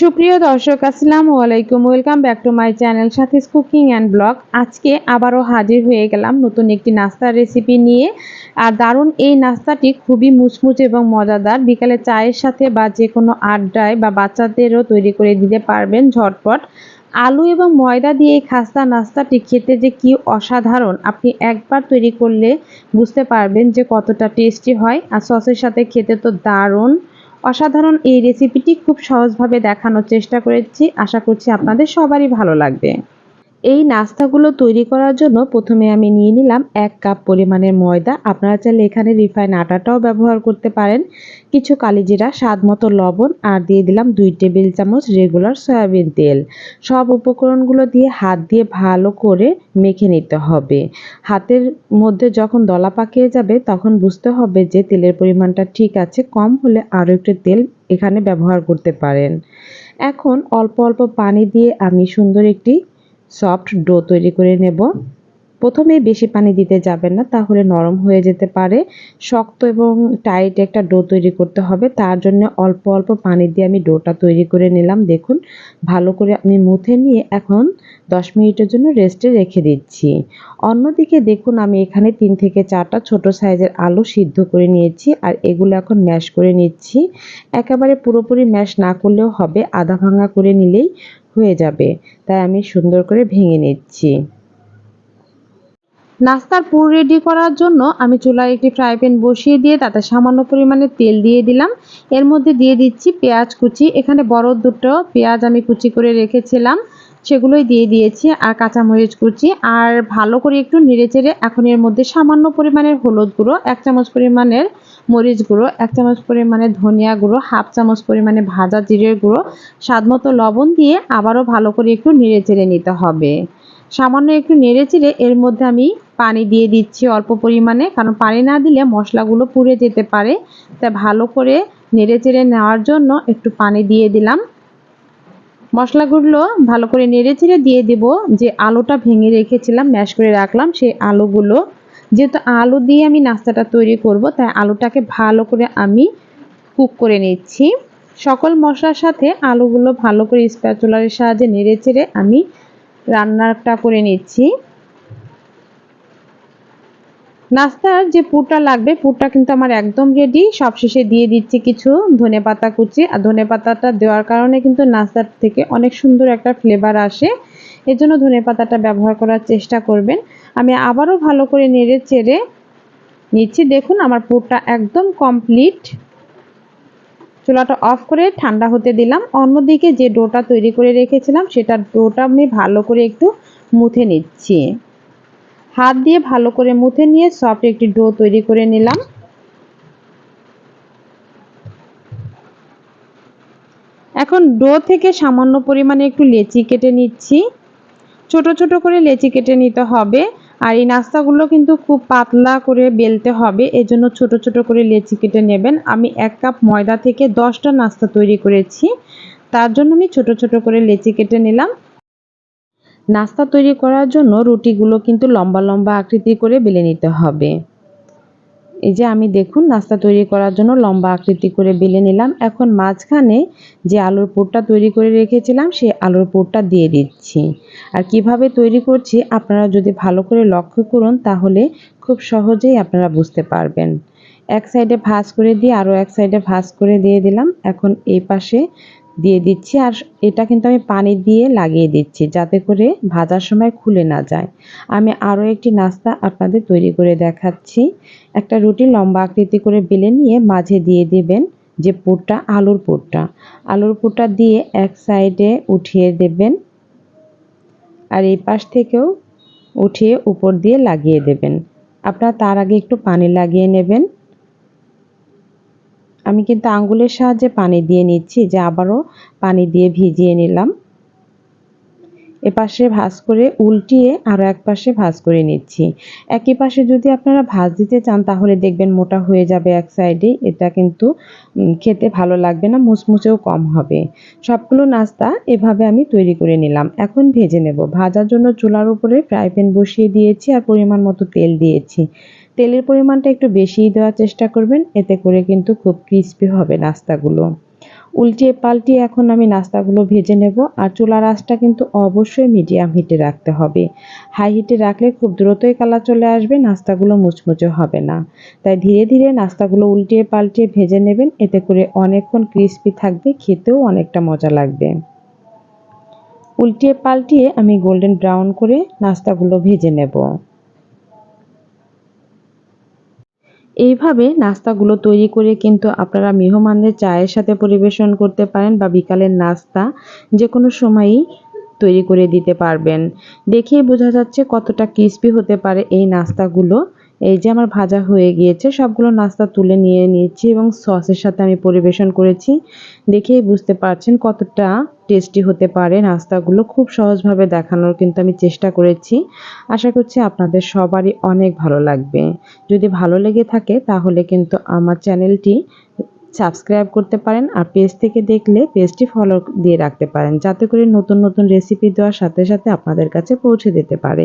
সুপ্রিয় দর্শক, আসসালামু আলাইকুম। Welcome back to my channel Sathi's cooking and blog আজকে আবারও হাজির হয়ে গেলাম নতুন একটি নাস্তার রেসিপি নিয়ে। আর দারুণ এই নাস্তাটি খুবই মুচমুচ এবং মজাদার। বিকালে চায়ের সাথে বা যে কোনো আড্ডায় বা বাচ্চাদেরও তৈরি করে দিতে পারবেন ঝটপট। আলু এবং ময়দা দিয়ে এই খাস্তা নাস্তাটি খেতে যে কি অসাধারণ। আপনি একবার তৈরি করলে বুঝতে পারবেন যে কতটা টেস্টি হয়। আর সসের সাথে খেতে তো দারুণ। অসাধারণ এই রেসিপিটি খুব সহজভাবে দেখানোর চেষ্টা করেছি। আশা করছি আপনাদের সবারই ভালো লাগবে। এই নাস্তাগুলো তৈরি করার জন্য প্রথমে আমি নিয়ে নিলাম এক কাপ পরিমাণের ময়দা। আপনারা চাইলে এখানে রিফাইন আটাটাও ব্যবহার করতে পারেন। কিছু কালিজিরা, স্বাদ মতো লবণ আর দিয়ে দিলাম দুই টেবিল চামচ রেগুলার সয়াবিন তেল। সব উপকরণগুলো দিয়ে হাত দিয়ে ভালো করে মেখে নিতে হবে। হাতের মধ্যে যখন দলা পাকিয়ে যাবে, তখন বুঝতে হবে যে তেলের পরিমাণটা ঠিক আছে, কম হলে আরও একটু তেল এখানে ব্যবহার করতে পারেন। এখন অল্প অল্প পানি দিয়ে আমি সুন্দর একটি সফট ডো তৈরি করে নেব। প্রথমে বেশি পানি দিতে যাবেন না, তাহলে নরম হয়ে যেতে পারে। শক্ত এবং টাইট একটা ডো তৈরি করতে হবে, তার জন্য অল্প অল্প পানি দিয়ে আমি ডোটা তৈরি করে নিলাম। দেখুন, ভালো করে আমি মুথে নিয়ে এখন দশ মিনিটের জন্য রেস্টে রেখে দিচ্ছি। অন্যদিকে দেখুন, আমি এখানে তিন থেকে চারটা ছোট সাইজের আলু সিদ্ধ করে নিয়েছি আর এগুলো এখন ম্যাশ করে নিচ্ছি। একেবারে পুরোপুরি ম্যাশ না করলেও হবে, আধা ভাঙা করে নিলেই হয়ে যাবে। তাই আমি সুন্দর করে ভেঙে নিচ্ছি। নাস্তার পুর রেডি করার জন্য আমি চুলায় একটি ফ্রাই প্যান বসিয়ে দিয়ে তাতে সামান্য পরিমাণে তেল দিয়ে দিলাম। এর মধ্যে দিয়ে দিচ্ছি পেঁয়াজ কুচি। এখানে বড় দুটো পেঁয়াজ আমি কুচি করে রেখেছিলাম। সেগুলোই দিয়ে দিয়েছি, আর কাঁচামরিচ কুচি, আর ভালো করে একটু নেড়েচেড়ে এখন এর মধ্যে সামান্য পরিমাণের হলুদ গুঁড়ো, এক চামচ পরিমাণের মরিচ গুঁড়ো, এক চামচ পরিমাণে ধনিয়া গুঁড়ো, হাফ চামচ পরিমাণে ভাজা জিরের গুঁড়ো স্বাদমতো লবণ দিয়ে আবারও ভালো করে একটু নেড়েচেড়ে নিতে হবে। সামান্য একটু নেড়েচেড়ে এর মধ্যে আমি পানি দিয়ে দিচ্ছি অল্প পরিমাণে, কারণ পানি না দিলে মশলাগুলো পুড়ে যেতে পারে। তাই ভালো করে নেড়েচেড়ে নেওয়ার জন্য একটু পানি দিয়ে দিলাম। মশলাগুলো ভালো করে নেড়ে চেড়ে দিয়ে দেব। যে আলুটা ভেঙে রেখেছিলাম, ম্যাশ করে রাখলাম, সেই আলুগুলো। যেহেতু আলু দিয়ে আমি নাস্তাটা তৈরি করব, তাই আলুটাকে ভালো করে আমি কুক করে নিচ্ছি। সকল মশলার সাথে আলুগুলো ভালো করে স্প্যাচুলারের সাহায্যে নেড়ে চেড়ে আমি রান্নাটা করে নিচ্ছি। নাস্তার যে পুরটা লাগবে, পুরটা কিন্তু আমার একদম রেডি সবশেষে দিয়ে দিচ্ছি কিছু ধনে পাতা কুচি। আর ধনে পাতাটা দেওয়ার কারণে কিন্তু নাস্তার থেকে অনেক সুন্দর একটা ফ্লেভার আসে। এর জন্য ধনে পাতাটা ব্যবহার করার চেষ্টা করবেন। আমি আবারও ভালো করে নেড়ে চেড়ে নিচ্ছি। দেখুন, আমার পুরটা একদম কমপ্লিট চুলাটা অফ করে ঠান্ডা হতে দিলাম। অন্যদিকে যে ডোটা তৈরি করে রেখেছিলাম সেটা ডোটা আমি ভালো করে একটু মুথে নিচ্ছি। হাত দিয়ে ভালো করে মুথে নিয়ে সফট একটি ডো তৈরি করে নিলাম। এখন ডো থেকে সামান্য পরিমাণে একটু লেচি কেটে নিচ্ছি। ছোট ছোট করে লেচি কেটে নিতে হবে। আর এই নাস্তাগুলো কিন্তু খুব পাতলা করে বেলতে হবে, এজন্য ছোট ছোট করে লেচি কেটে নেবেন। আমি এক কাপ ময়দা থেকে দশটা নাস্তা তৈরি করেছি। তার জন্য আমি ছোট ছোট করে লেচি কেটে নিলাম। নাস্তা তৈরি করার জন্য রুটিগুলো কিন্তু লম্বা লম্বা আকৃতি করে বেলে নিতে হবে। এই যে আমি দেখুন, নাস্তা তৈরি করার জন্য লম্বা আকৃতি করে বেলে নিলাম। এখন মাঝখানে যে আলুর পুরটা তৈরি করে রেখেছিলাম, সেই আলুর পুরটা দিয়ে দিচ্ছি। আর কীভাবে তৈরি করছি, আপনারা যদি ভালো করে লক্ষ্য করুন, তাহলে খুব সহজেই আপনারা বুঝতে পারবেন। এক সাইডে ভাঁজ করে দিয়ে, আরও এক সাইডে ভাঁজ করে দিয়ে দিলাম। এখন এই পাশে দিয়ে দিচ্ছি আর এটা কিন্তু আমি পানি দিয়ে লাগিয়ে দিচ্ছি যাতে করে ভাজার সময় খুলে না যায়। আমি আরও একটি নাস্তা আপনাদের তৈরি করে দেখাচ্ছি। একটা রুটি লম্বা আকৃতি করে বেলে নিয়ে মাঝে দিয়ে দেবেন যে পুরটা, আলুর পুরটা। আলুর পুরটা দিয়ে এক সাইডে উঠিয়ে দেবেন আর এই পাশ থেকেও উঠিয়ে উপর দিয়ে লাগিয়ে দেবেন। আপনারা তার আগে একটু পানি লাগিয়ে নেবেন। আমি কিন্তু আঙ্গুলের সাহায্যে পানি দিয়ে নিচ্ছি যে আবারও পানি দিয়ে ভিজিয়ে নিলাম। এপাশে ভাজ করে উল্টিয়ে আরও এক পাশে ভাজ করে নিচ্ছি। একই পাশে যদি আপনারা ভাজ দিতে চান, তাহলে দেখবেন মোটা হয়ে যাবে এক সাইডে। এটা কিন্তু খেতে ভালো লাগবে না, মুচমুচেও কম হবে। সবগুলো নাস্তা এভাবে আমি তৈরি করে নিলাম। এখন ভেজে নেব। ভাজার জন্য চুলার উপরে ফ্রাই প্যান বসিয়ে দিয়েছি আর পরিমাণ মতো তেল দিয়েছি। তেলের পরিমাণটা একটু বেশিই দেওয়ার চেষ্টা করবেন, এতে করে কিন্তু খুব ক্রিস্পি হবে নাস্তাগুলো। উল্টিয়ে পাল্টিয়ে এখন আমি নাস্তাগুলো ভেজে নেব আর চুলার আঁচটা কিন্তু অবশ্যই মিডিয়াম হিটে রাখতে হবে। হাই হিটে রাখলে খুব দ্রুতই কালার চলে আসবে, নাস্তাগুলো মুচমুচে হবে না। তাই ধীরে ধীরে নাস্তাগুলো উল্টিয়ে পাল্টিয়ে ভেজে নেবেন, এতে করে অনেকক্ষণ ক্রিস্পি থাকবে, খেতেও অনেকটা মজা লাগবে। উল্টিয়ে পাল্টিয়ে আমি গোল্ডেন ব্রাউন করে নাস্তাগুলো ভেজে নেব। এইভাবে নাস্তাগুলো তৈরি করে কিন্তু আপনারা মেহমানদের চায়ের সাথে পরিবেশন করতে পারেন বা বিকালের নাস্তা যে কোনো সময়ই তৈরি করে দিতে পারবেন। দেখেই বোঝা যাচ্ছে কতটা ক্রিস্পি হতে পারে এই নাস্তাগুলো। এই যে আমার ভাজা হয়ে গিয়েছে, সবগুলো নাস্তা তুলে নিয়ে নিয়েছি এবং সসের সাথে আমি পরিবেশন করেছি। দেখেই বুঝতে পারছেন কতটা টেস্টি হতে পারে নাস্তাগুলো। খুব সহজভাবে দেখানোর কিন্তু আমি চেষ্টা করেছি। আশা করছি আপনাদের সবারই অনেক ভালো লাগবে। যদি ভালো লেগে থাকে তাহলে কিন্তু আমার চ্যানেলটি সাবস্ক্রাইব করতে পারেন আর পেজ থেকে দেখলে পেজটি ফলো দিয়ে রাখতে পারেন, যাতে করে নতুন নতুন রেসিপি দেওয়ার সাথে সাথে আপনাদের কাছে পৌঁছে দিতে পারে।